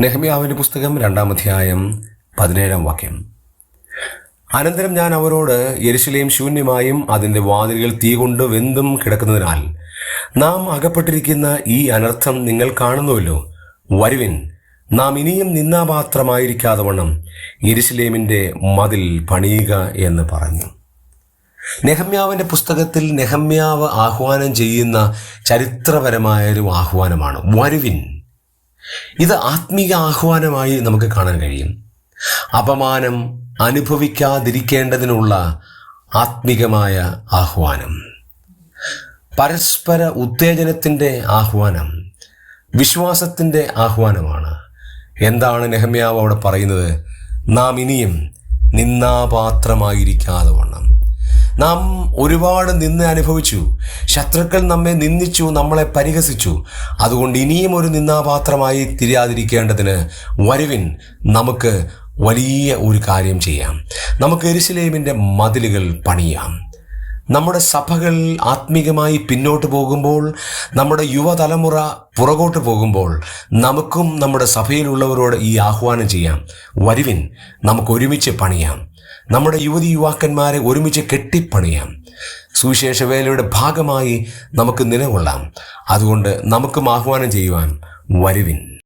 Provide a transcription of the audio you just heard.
നെഹമ്യാവിന്റെ പുസ്തകം രണ്ടാം അധ്യായം പതിനേഴാം വാക്യം. അനന്തരം ഞാൻ അവരോട് യരിശിലേയും ശൂന്യമായും അതിന്റെ വാതിലുകൾ തീ കൊണ്ട് വെന്തും കിടക്കുന്നതിനാൽ നാം അകപ്പെട്ടിരിക്കുന്ന ഈ അനർത്ഥം നിങ്ങൾ കാണുന്നുവല്ലോ. വരുവിൻ നാം ഇനിയും നിന്നാപാത്രമായിരിക്കാതെ വണ്ണം യരിശിലേമിന്റെ മതിൽ പണിയുക എന്ന് പറഞ്ഞു. നെഹമ്യാവിന്റെ പുസ്തകത്തിൽ നെഹമ്യാവ് ആഹ്വാനം ചെയ്യുന്ന ചരിത്രപരമായൊരു ആഹ്വാനമാണ്. വരുവിൻ ഇത് ആത്മീയ ആഹ്വാനമായി നമുക്ക് കാണാൻ കഴിയും. അപമാനം അനുഭവിക്കാതിരിക്കേണ്ടതിനുള്ള ആത്മികമായ ആഹ്വാനം. പരസ്പര ഉത്തേജനത്തിന്റെ ആഹ്വാനം വിശ്വാസത്തിന്റെ ആഹ്വാനമാണ്. എന്താണ് നെഹമ്യാവ് അവിടെ പറയുന്നത്? നാം ഇനിയും നിന്നാപാത്രമായിരിക്കാതെ വണ്ണം. നാം ഒരുപാട് നിന്ന് അനുഭവിച്ചു. ശത്രുക്കൾ നമ്മെ നിന്ദിച്ചു നമ്മളെ പരിഹസിച്ചു. അതുകൊണ്ട് ഇനിയും ഒരു നിന്നാപാത്രമായി തിരിയാതിരിക്കേണ്ടതിന് വരുവിൻ നമുക്ക് വലിയ ഒരു കാര്യം ചെയ്യാം. നമുക്ക് എരിശിലേമിന്റെ മതിലുകൾ പണിയാം. നമ്മുടെ സഭകൾ ആത്മീകമായി പിന്നോട്ട് പോകുമ്പോൾ നമ്മുടെ യുവതലമുറ പുറകോട്ട് പോകുമ്പോൾ നമുക്കും നമ്മുടെ സഭയിലുള്ളവരോട് ഈ ആഹ്വാനം ചെയ്യാം. വരുവിൻ നമുക്ക് ഒരുമിച്ച് പണിയാം. നമ്മുടെ യുവതി യുവാക്കന്മാരെ ഒരുമിച്ച് കെട്ടിപ്പണിയാം. സുവിശേഷ വേലയുടെ ഭാഗമായി നമുക്ക് നിലകൊള്ളാം. അതുകൊണ്ട് നമുക്കും ആഹ്വാനം ചെയ്യുവാൻ വരുവിൻ.